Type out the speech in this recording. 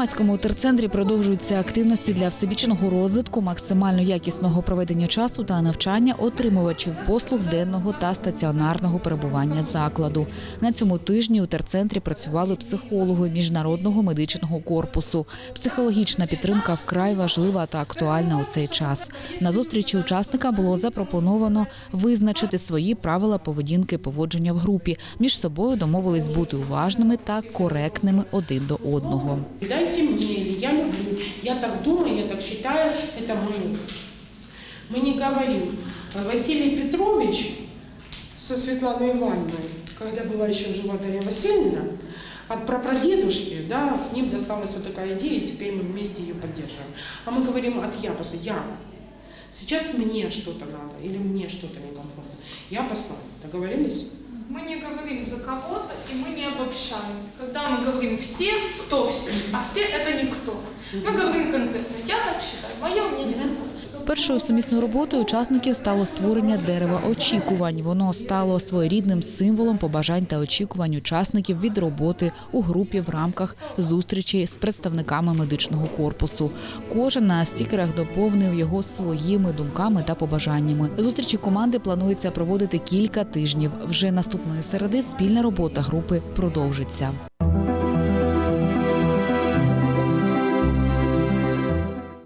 Первомайському терцентрі продовжуються активності для всебічного розвитку, максимально якісного проведення часу та навчання отримувачів послуг денного та стаціонарного перебування закладу. На цьому тижні у терцентрі працювали психологи міжнародного медичного корпусу. Психологічна підтримка вкрай важлива та актуальна у цей час. На зустрічі учасника було запропоновано визначити свої правила поведінки поводження в групі. Між собою домовились бути уважними та коректними один до одного. Мне, или я люблю, я так думаю, я так считаю, это мой опыт. Мы не говорим. Василий Петрович со Светланой Ивановной, когда была еще жива Дарья Васильевна, от прапрадедушки, да, к ним досталась вот такая идея, и теперь мы вместе ее поддерживаем. А мы говорим от я, после я. Сейчас мне что-то надо, или мне что-то некомфортно. Я послала. Договорились? Мы не говорим за кого-то и мы не обобщаем. Когда мы говорим все, кто все, а все это никто. Мы говорим конкретно, Першою сумісною роботою учасників стало створення дерева очікувань. Воно стало своєрідним символом побажань та очікувань учасників від роботи у групі в рамках зустрічі з представниками медичного корпусу. Кожен на стікерах доповнив його своїми думками та побажаннями. Зустрічі команди планується проводити кілька тижнів. Вже наступної середи спільна робота групи продовжиться.